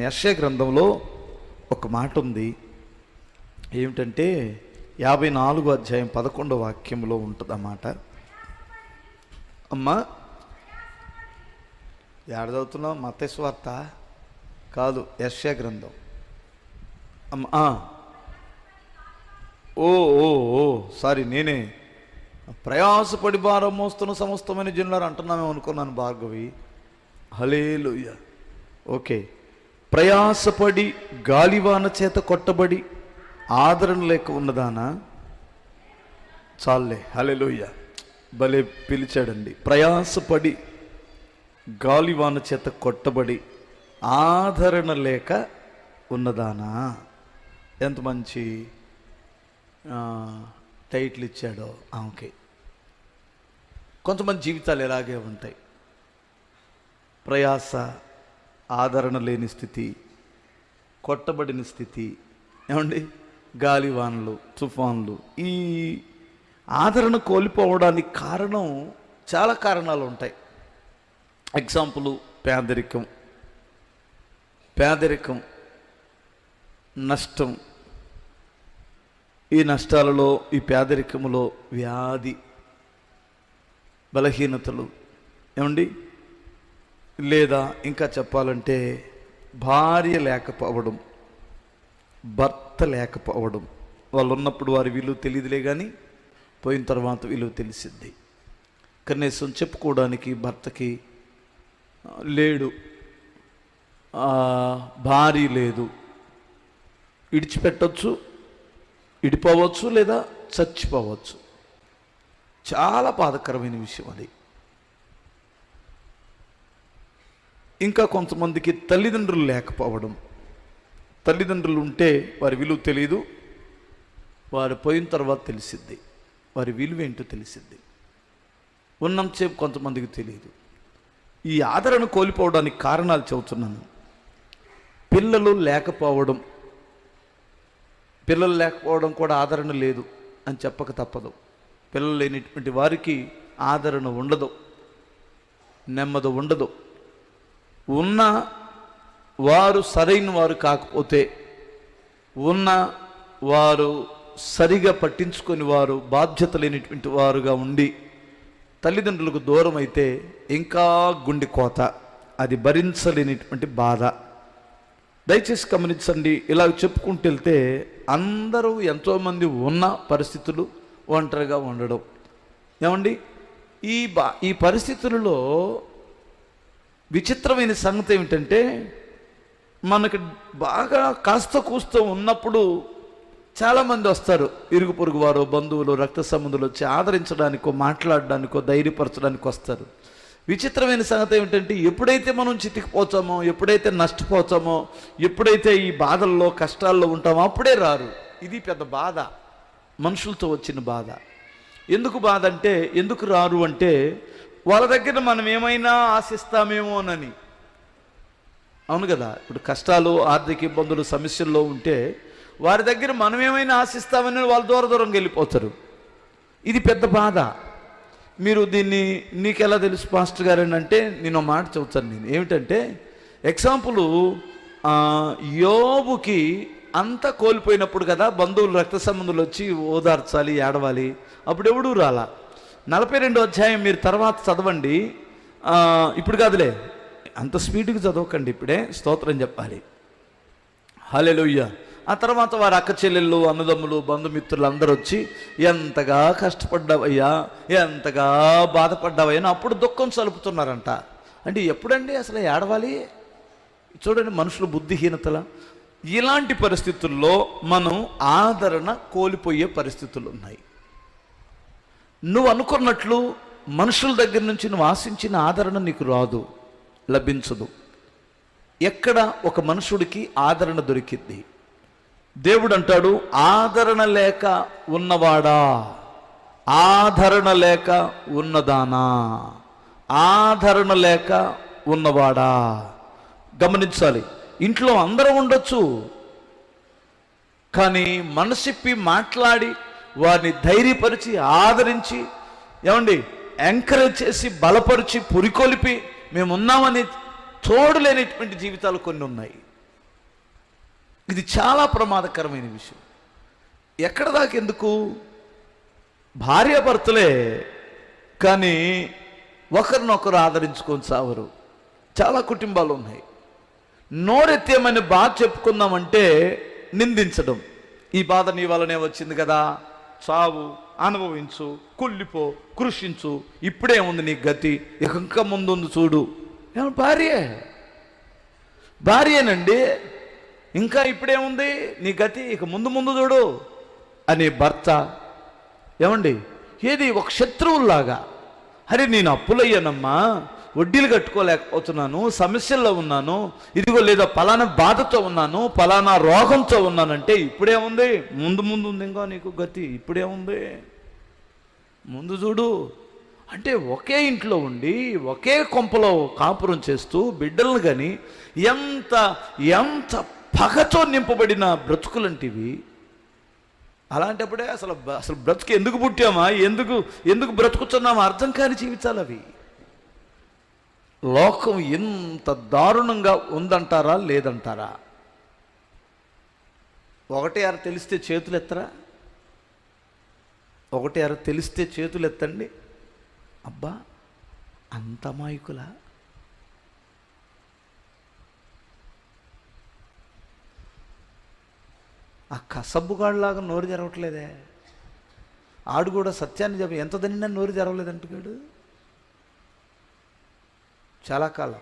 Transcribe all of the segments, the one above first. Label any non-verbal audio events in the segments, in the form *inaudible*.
యశ్య గ్రంథంలో ఒక మాట ఉంది. ఏమిటంటే యాభై నాలుగు అధ్యాయం పదకొండో వాక్యంలో ఉంటుంది అన్నమాట అమ్మా ఏడ చదువుతున్నావు? మతేశ్వార్త? కాదు యశ్య గ్రంథం. అమ్మా ఓ ఓ ఓ సారీ నేనే. ప్రయాసపడి భారం మోస్తున్న సమస్తమైన జనులారు అంటున్నామేమో అనుకున్నాను భార్గవి. Hallelujah okay. ప్రయాసపడి గాలివాన చేత కొట్టబడి ఆదరణ లేక ఉన్నదానా? చాలే హలెలుయ్య భలే పిలిచాడండి. ప్రయాసపడి గాలివాన చేత కొట్టబడి ఆదరణ లేక ఉన్నదానా? ఎంత మంచి టైటిల్ ఇచ్చాడో. ఆమెకి కొంతమంది జీవితాలు ఎలాగే ఉంటాయి. ప్రయాస ఆదరణ లేని స్థితి కొట్టబడిన స్థితి ఏమండి? గాలివానలు తుఫాన్లు. ఈ ఆదరణ కోల్పోవడానికి కారణం చాలా కారణాలు ఉంటాయి. ఎగ్జాంపుల్ పేదరికం. పేదరికం నష్టం. ఈ నష్టాలలో ఈ పేదరికములో వ్యాధి బలహీనతలు. ఏమండి? లేదా ఇంకా చెప్పాలంటే భార్య లేకపోవడం భర్త లేకపోవడం వాళ్ళు ఉన్నప్పుడు వారి విలువ తెలియదులే కానీ పోయిన తర్వాత విలువ తెలిసిద్ది. కనీసం చెప్పుకోవడానికి భర్తకి లేడు భార్య లేదు. ఇడిచిపెట్టవచ్చు ఇడిపోవచ్చు లేదా చచ్చిపోవచ్చు. చాలా బాధకరమైన విషయం అది. ఇంకా కొంతమందికి తల్లిదండ్రులు లేకపోవడం. తల్లిదండ్రులు ఉంటే వారి విలువ తెలియదు వారు పోయిన తర్వాత తెలిసిద్ది. వారి విలువ ఏంటో తెలిసిద్ది. ఉన్నంతసేపు కొంతమందికి తెలియదు ఈ ఆదరణ కోల్పోవడానికి కారణాలు చెబుతున్నాను. పిల్లలు లేకపోవడం. పిల్లలు లేకపోవడం కూడా ఆదరణ లేదు అని చెప్పక తప్పదు. పిల్లలు లేనిటువంటి వారికి ఆదరణ ఉండదు. నెమ్మది ఉండదు. ఉన్న వారు సరైన వారు కాకపోతే ఉన్న వారు సరిగా పట్టించుకొని వారు బాధ్యత లేనిటువంటి వారుగా ఉండి తల్లిదండ్రులకు దూరం అయితే ఇంకా గుండె కోత అది భరించలేనిటువంటి బాధ. దయచేసి గమనించండి ఇలా చెప్పుకుంటూ వెళ్తే అందరూ ఎంతోమంది ఉన్న పరిస్థితులు ఒంటరిగా ఉండడం. ఏమండి? ఈ బా ఈ పరిస్థితులలో విచిత్రమైన సంగతి ఏమిటంటే మనకు బాగా కాస్త కూస్త ఉన్నప్పుడు చాలామంది వస్తారు. ఇరుగు పొరుగు వారు బంధువులు రక్త సంబంధులు వచ్చి ఆదరించడానికో మాట్లాడడానికో ధైర్యపరచడానికి వస్తారు. విచిత్రమైన సంగతి ఏమిటంటే ఎప్పుడైతే మనం చితికిపోతామో ఎప్పుడైతే నష్టపోతామో ఎప్పుడైతే ఈ బాధల్లో కష్టాల్లో ఉంటామో అప్పుడే రారు. ఇది పెద్ద బాధ. మనుషులతో వచ్చిన బాధ. ఎందుకు బాధ అంటే ఎందుకు రారు అంటే వాళ్ళ దగ్గర మనం ఏమైనా ఆశిస్తామేమోనని అవును కదా ఇప్పుడు కష్టాలు ఆర్థిక ఇబ్బందులు సమస్యల్లో ఉంటే వారి దగ్గర మనం ఏమైనా ఆశిస్తామని వాళ్ళు దూర దూరంగా వెళ్ళిపోతారు. ఇది పెద్ద బాధ. మీరు దీన్ని నీకెలా తెలుసు పాస్టర్ గారు అని అంటే నేను మాట చెబుతాను నేను. ఏమిటంటే ఎగ్జాంపుల్ యోబుకి అంతా కోల్పోయినప్పుడు కదా బంధువులు రక్త సంబంధులు వచ్చి ఓదార్చాలి ఏడవాలి. అప్పుడు ఎవడూ రాలా. నలభై రెండో అధ్యాయం మీరు తర్వాత చదవండి. ఇప్పుడు కాదులే. అంత స్పీడ్గా చదవకండి ఇప్పుడే. స్తోత్రం చెప్పాలి. హలెలుయ్య ఆ తర్వాత వారి అక్క చెల్లెళ్ళు అన్నదమ్ములు బంధుమిత్రులు అందరూ వచ్చి ఎంతగా కష్టపడ్డావయ్యా ఎంతగా బాధపడ్డావయ్యా అప్పుడు దుఃఖం సలుపుతున్నారంట. అంటే ఎప్పుడండి అసలు ఏడవాలి? చూడండి మనుషుల బుద్ధిహీనతల. ఇలాంటి పరిస్థితుల్లో మనం ఆదరణ కోల్పోయే పరిస్థితులు ఉన్నాయి. నువ్వు అనుకున్నట్లు మనుషుల దగ్గర నుంచి నువ్వు ఆశించిన ఆదరణ నీకు రాదు లభించదు. ఎక్కడ ఒక మనుషుడికి ఆదరణ దొరికింది దేవుడు అంటాడు ఆదరణ లేక ఉన్నవాడా? ఆదరణ లేక ఉన్నదానా? ఆదరణ లేక ఉన్నవాడా? గమనించాలి. ఇంట్లో అందరూ ఉండొచ్చు కానీ మనసిప్పి మాట్లాడి వారిని ధైర్యపరిచి ఆదరించి ఏమండి ఎంకరేజ్ చేసి బలపరిచి పురికొలిపి మేమున్నామని తోడులేనటువంటి జీవితాలు కొన్ని ఉన్నాయి. ఇది చాలా ప్రమాదకరమైన విషయం. ఎక్కడ దాకా ఎందుకు? భార్యాభర్తలే కానీ ఒకరినొకరు ఆదరించుకొని సావరు చాలా కుటుంబాలు ఉన్నాయి. నోరెత్తేమని బాధ చెప్పుకుందామంటే నిందించడం. ఈ బాధ నీ వల్లనే వచ్చింది కదా? చావు అనుభవించు కుళ్ళిపో కృషించు. ఇప్పుడే ఉంది నీ గతి. ఇక ఇంకా ముందుంది చూడు. ఏమో భార్య? భార్యనండి. ఇంకా ఇప్పుడేముంది నీ గతి. ఇక ముందు ముందు చూడు అనే భర్త. ఏమండి? ఏది? ఒక శత్రువులాగా అరే నేను అప్పులయ్యానమ్మా. వడ్డీలు కట్టుకోలేకపోతున్నాను సమస్యల్లో ఉన్నాను ఇదిగో లేదా పలానా బాధతో ఉన్నాను పలానా రోగంతో ఉన్నానంటే ఇప్పుడేముంది ముందు ముందు ఉంది ఇంకా నీకు గతి ఇప్పుడేముంది ముందు చూడు. అంటే ఒకే ఇంట్లో ఉండి ఒకే కొంపలో కాపురం చేస్తూ బిడ్డలను కానీ ఎంత ఎంత పగతో నింపబడిన బ్రతుకులంటివి. అలాంటప్పుడే అసలు అసలు బ్రతుకు ఎందుకు పుట్టామా? ఎందుకు ఎందుకు బ్రతుకుతున్నామా? అర్థం కాని జీవితాలు అవి లోకం ఎంత దారుణంగా ఉందంటారా లేదంటారా? ఒకటే ఆరు తెలిస్తే చేతులు ఎత్తరా ఒకటే ఆరు తెలిస్తే చేతులు ఎత్తండి అబ్బా అంత మాయకులా ఆ కసబ్బుగాడిలాగా నోరు జరగట్లేదే ఆడు కూడా సత్యాన్ని చెప్పి ఎంత తిన్నా నోరు జరగలేదంటుగాడు చాలా కాలం.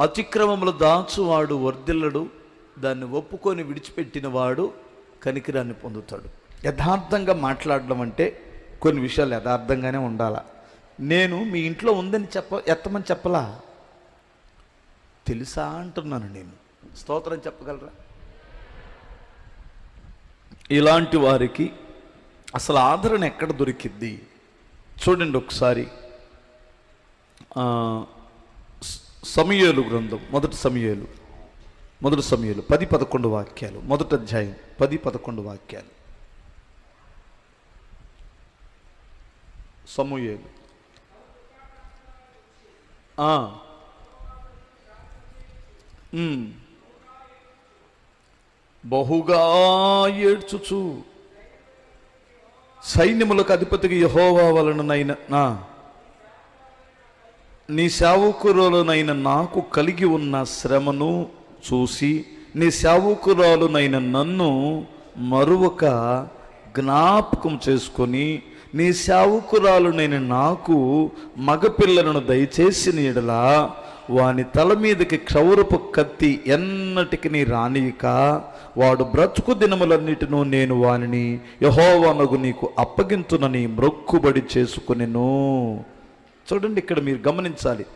అతిక్రమములు దాచువాడు వర్ధిల్లడు దాన్ని ఒప్పుకొని విడిచిపెట్టిన వాడు కనికిరాన్ని పొందుతాడు. యథార్థంగా మాట్లాడడం అంటే కొన్ని విషయాలు యథార్థంగానే ఉండాల. నేను మీ ఇంట్లో ఉందని చెప్ప ఎత్తమని చెప్పలా? తెలుసా అంటున్నాను నేను. స్తోత్రం చెప్పగలరా? ఇలాంటి వారికి అసలు ఆదరణ ఎక్కడ దొరికిద్ది? చూడండి ఒకసారి. ఆ, గ్రంథం మొదటి సమయలు మొదటి సమయలు పది పదకొండు వాక్యాలు మొదటి అధ్యాయం పది పదకొండు వాక్యాలు. సమూయేలు. బహుగా ఏడ్చుచు సైన్యములకు అధిపతికి యహోవా వలననైన నా నీ సేవకురాలునైన నాకు కలిగి ఉన్న శ్రమను చూసి నీ సేవకురాలునైన నన్ను మరొక జ్ఞాపకం చేసుకొని నీ సేవకురాలునైన నాకు మగపిల్లలను దయచేసిన ఎడలా వాని తల మీదకి క్షౌరపు కత్తి ఎన్నటికి నీ రానియక. వాడు బ్రతుకు దినములన్నిటినూ నేను వానిని యహోవనగు నీకు అప్పగించునని మ్రొక్కుబడి చేసుకునేను. చూడండి ఇక్కడ మీరు గమనించాలి.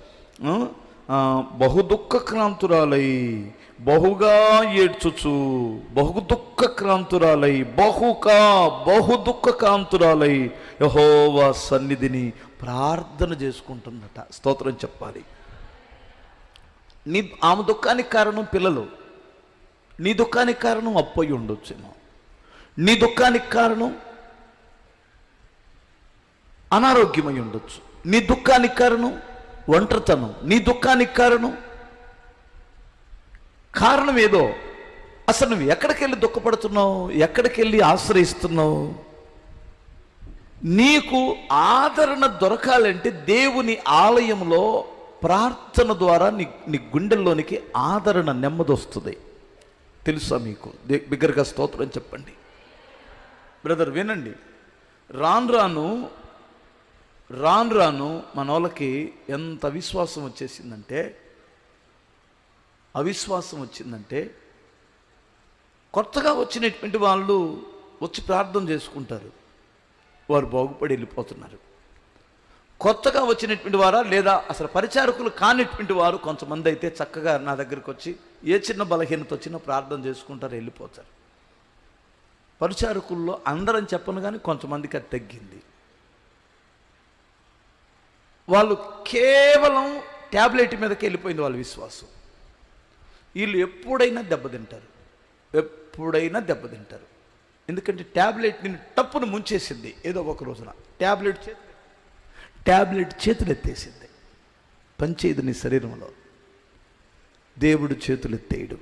బహు దుఃఖక్రాంతురాలై బహుగా ఏడ్చుచు. బహు దుఃఖక్రాంతురాలై బహుకా బహు దుఃఖకాంతురాలై యహోవా సన్నిధిని ప్రార్థన చేసుకుంటుందట స్తోత్రం చెప్పాలి. నీ ఆమె దుఃఖానికి కారణం పిల్లలు. నీ దుఃఖానికి కారణం అప్పయి ఉండొచ్చేమో. నీ దుఃఖానికి కారణం అనారోగ్యమై ఉండొచ్చు. నీ దుఃఖానికి కారణం ఒంటరితనం. నీ దుఃఖానికి కారణం కారణం ఏదో. అసలు నువ్వు ఎక్కడికి వెళ్ళి దుఃఖపడుతున్నావు? ఎక్కడికి వెళ్ళి ఆశ్రయిస్తున్నావు? నీకు ఆదరణ దొరకాలంటే దేవుని ఆలయంలో ప్రార్థన ద్వారా నీ నీ గుండెల్లోనికి ఆదరణ నెమ్మది వస్తుంది తెలుసా మీకు? బిగ్గరగా స్తోత్రం చెప్పండి. బ్రదర్ వినండి. రాను రాను రాను రాను మన వాళ్ళకి ఎంత అవిశ్వాసం వచ్చేసిందంటే అవిశ్వాసం వచ్చిందంటే కొత్తగా వచ్చినటువంటి వాళ్ళు వచ్చి ప్రార్థన చేసుకుంటారు. వారు బాగుపడి వెళ్ళిపోతున్నారు. కొత్తగా వచ్చినటువంటి వారా లేదా అసలు పరిచారకులు కానిటువంటి వారు కొంతమంది అయితే చక్కగా నా దగ్గరికి వచ్చి ఏ చిన్న బలహీనత వచ్చినా ప్రార్థన చేసుకుంటారు వెళ్ళిపోతారు. పరిచారకుల్లో అందరం చెప్పను కానీ కొంతమందికి అది తగ్గింది. వాళ్ళు కేవలం ట్యాబ్లెట్ మీదకి వెళ్ళిపోయింది వాళ్ళ విశ్వాసం. వీళ్ళు ఎప్పుడైనా దెబ్బతింటారు. ఎప్పుడైనా దెబ్బతింటారు. ఎందుకంటే ట్యాబ్లెట్ నేను టప్పును ముంచేసింది ఏదో ఒక రోజున. ట్యాబ్లెట్ చేతులు ట్యాబ్లెట్ చేతులు ఎత్తేసింది పనిచేయదు నీ శరీరంలో. దేవుడు చేతులు ఎత్తేయడు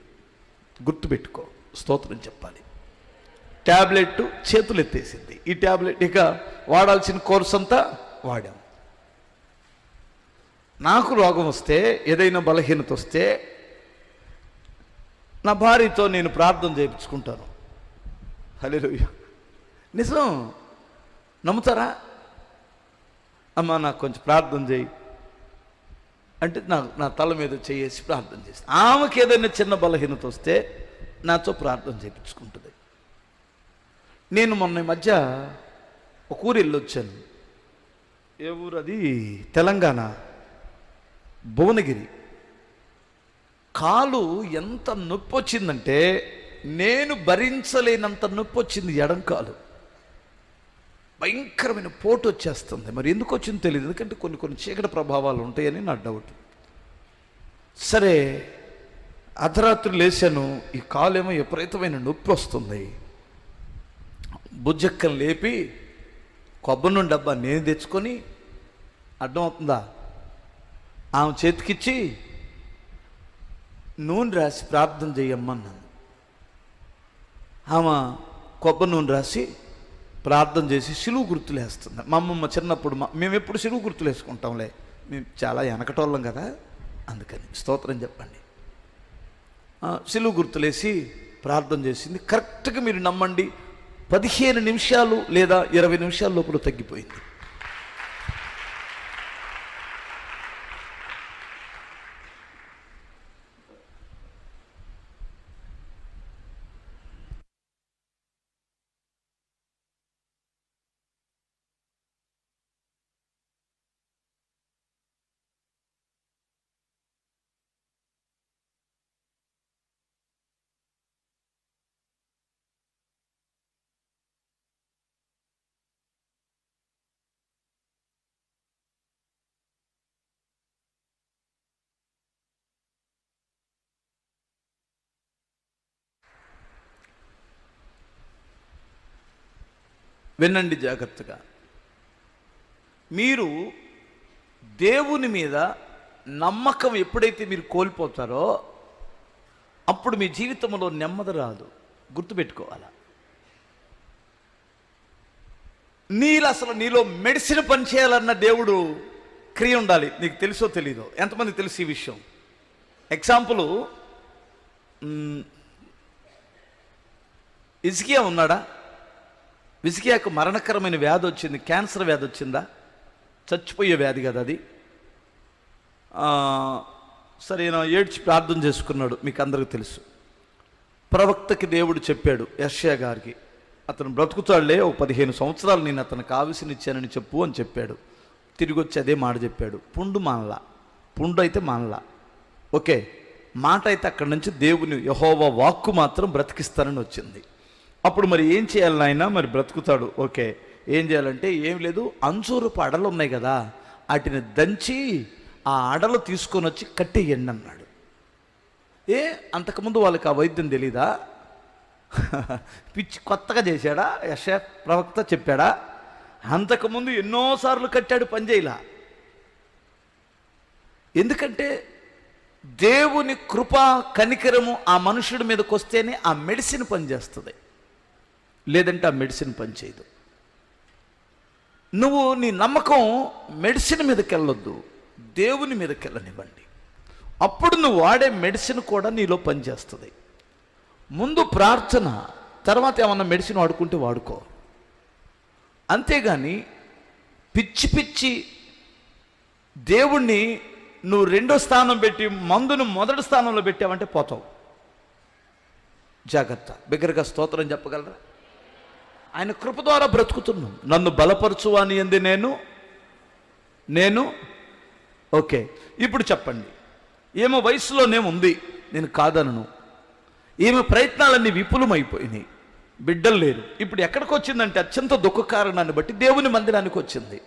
గుర్తుపెట్టుకో స్తోత్రం చెప్పాలి. ట్యాబ్లెట్ చేతులు ఎత్తేసింది ఈ ట్యాబ్లెట్ ఇక వాడాల్సిన కోర్స్ అంతా వాడాం. నాకు రోగం వస్తే ఏదైనా బలహీనత వస్తే నా భార్యతో నేను ప్రార్థన చేయించుకుంటాను. హలో నిజం. నమ్ముతారా? అమ్మా నాకు కొంచెం ప్రార్థన చేయి. అంటే నా నా తల మీద చేసి ప్రార్థన చేస్తాను ఆమెకి ఏదైనా చిన్న బలహీనత వస్తే నాతో ప్రార్థన చేయించుకుంటుంది. నేను మొన్న ఈ మధ్య ఒక ఊరు వెళ్ళొచ్చాను ఏ ఊరు అది? తెలంగాణ. భువనగిరి. కాలు ఎంత నొప్పి వచ్చిందంటే నేను భరించలేనంత నొప్పి వచ్చింది ఎడం కాలు. భయంకరమైన పోటు వచ్చేస్తుంది. మరి ఎందుకు వచ్చిందో తెలియదు. ఎందుకంటే కొన్ని కొన్ని చీకటి ప్రభావాలు ఉంటాయని నా డౌట్. సరే అర్ధరాత్రి లేచాను. ఈ కాలేమో విపరీతమైన నొప్పి వస్తుంది. బుజ్జక్కను లేపి కొబ్బరి నుండి డబ్బా నేను తెచ్చుకొని అడ్డం అవుతుందా ఆమె చేతికిచ్చి నూనె రాసి ప్రార్థన చేయమ్మన్నాను. ఆమె కొబ్బరి నూనె రాసి ప్రార్థన చేసి సిలువు గుర్తులు వేస్తుంది. మా అమ్మమ్మ చిన్నప్పుడు మా మేము ఎప్పుడు సిలువు గుర్తులు వేసుకుంటాంలే. మేము చాలా వెనకటోళ్ళం కదా. అందుకని స్తోత్రం చెప్పండి. సిలువు గుర్తులేసి ప్రార్థన చేసింది. కరెక్ట్గా మీరు నమ్మండి. పదిహేను నిమిషాలు లేదా ఇరవై నిమిషాల లోపల తగ్గిపోయింది. వినండి జాగ్రత్తగా. మీరు దేవుని మీద నమ్మకం ఎప్పుడైతే మీరు కోల్పోతారో అప్పుడు మీ జీవితంలో నెమ్మది రాదు. గుర్తుపెట్టుకోవాలా? నీళ్ళు అసలు నీలో మెడిసిన్ పనిచేయాలన్న దేవుడు క్రియ ఉండాలి. నీకు తెలుసో తెలీదో? ఎంతమంది తెలుసు ఈ విషయం? ఎగ్జాంపుల్ ఇజ్కియా ఉన్నాడా? విసికియాకు మరణకరమైన వ్యాధి వచ్చింది. క్యాన్సర్ వ్యాధి వచ్చిందా? చచ్చిపోయే వ్యాధి కదా అది. ఆ, సరే ఈయన ఏడ్చి ప్రార్థన చేసుకున్నాడు. మీకు అందరికీ తెలుసు. ప్రవక్తకి దేవుడు చెప్పాడు యర్షియా గారికి అతను బ్రతుకుతాడులే ఓ పదిహేను సంవత్సరాలు నేను అతనికి ఆవిసినిచ్చానని చెప్పు అని చెప్పాడు. తిరిగి వచ్చి అదే మాట చెప్పాడు. పుండు మానలా పుండు అయితే మానలా. ఓకే మాట అయితే అక్కడి నుంచి దేవుని యహోవ వాక్కు మాత్రం బ్రతికిస్తానని వచ్చింది. అప్పుడు మరి ఏం చేయాలి నాయన? మరి బ్రతుకుతాడు. ఓకే. ఏం చేయాలంటే ఏం లేదు అంజూరపు అడలు ఉన్నాయి కదా వాటిని దంచి ఆ అడలు తీసుకొని వచ్చి కట్టేయండి అన్నాడు. ఏ అంతకుముందు వాళ్ళకి ఆ వైద్యం తెలీదా? *laughs* పిచ్చి కొత్తగా చేశాడా? యశ ప్రవక్త చెప్పాడా? అంతకుముందు ఎన్నోసార్లు కట్టాడు పనిచేయలా ఎందుకంటే దేవుని కృప కనికరము ఆ మనుషుడి మీదకి వస్తేనే ఆ మెడిసిన్ పనిచేస్తుంది. లేదంటే ఆ మెడిసిన్ పనిచేయదు. నువ్వు నీ నమ్మకం మెడిసిన్ మీదకి వెళ్ళొద్దు దేవుని మీదకి వెళ్ళనివ్వండి అప్పుడు నువ్వు వాడే మెడిసిన్ కూడా నీలో పనిచేస్తుంది. ముందు ప్రార్థన తర్వాత ఏమన్నా మెడిసిన్ వాడుకుంటే వాడుకో. అంతేగాని పిచ్చి పిచ్చి దేవుణ్ణి నువ్వు రెండో స్థానం పెట్టి మందును మొదటి స్థానంలో పెట్టావంటే పోతావు. జాగ్రత్త. బిగ్గరగా స్తోత్రం చెప్పగలరా? ఆయన కృప ద్వారా బ్రతుకుతున్నాం. నన్ను బలపరచు అని ఎందు నేను నేను ఓకే. ఇప్పుడు చెప్పండి. ఏమో వయసులోనే ఉంది నేను కాదనను. ఈమె ప్రయత్నాలన్నీ విపులమైపోయినాయి. బిడ్డలు లేరు. ఇప్పుడు ఎక్కడికి వచ్చిందంటే అత్యంత దుఃఖ కారణాన్ని బట్టి దేవుని మందిరానికి వచ్చింది.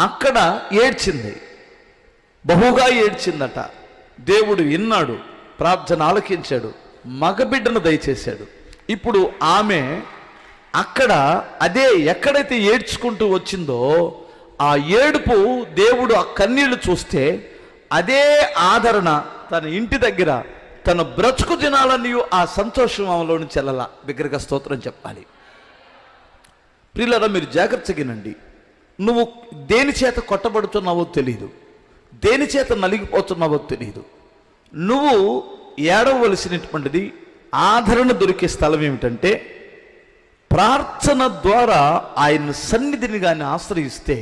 అక్కడ ఏడ్చింది. బహుగా ఏడ్చిందట. దేవుడు విన్నాడు ప్రార్థన ఆలకించాడు మగబిడ్డను దయచేశాడు. ఇప్పుడు ఆమె అక్కడ అదే ఎక్కడైతే ఏడ్చుకుంటూ వచ్చిందో ఆ ఏడుపు దేవుడు ఆ కన్నీళ్ళు చూస్తే అదే ఆదరణ తన ఇంటి దగ్గర తన బ్రతుకు దినాలన్నీ ఆ సంతోషం ఆమెలో నుంచి వెళ్ళాల బిగ్గరగా స్తోత్రం చెప్పాలి. ప్రియులరా మీరు జాగ్రత్తగినండి నువ్వు దేని చేత కొట్టబడుతున్నావో తెలియదు దేని చేత నలిగిపోతున్నావో తెలియదు నువ్వు ఏడవలసినటువంటిది ఆదరణ దొరికే స్థలం ఏమిటంటే ప్రార్థన ద్వారా ఆయన సన్నిధిని కానీ ఆశ్రయిస్తే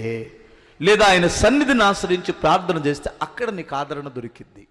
లేదా ఆయన సన్నిధిని ఆశ్రయించి ప్రార్థన చేస్తే అక్కడ నీకు ఆదరణ దొరికింది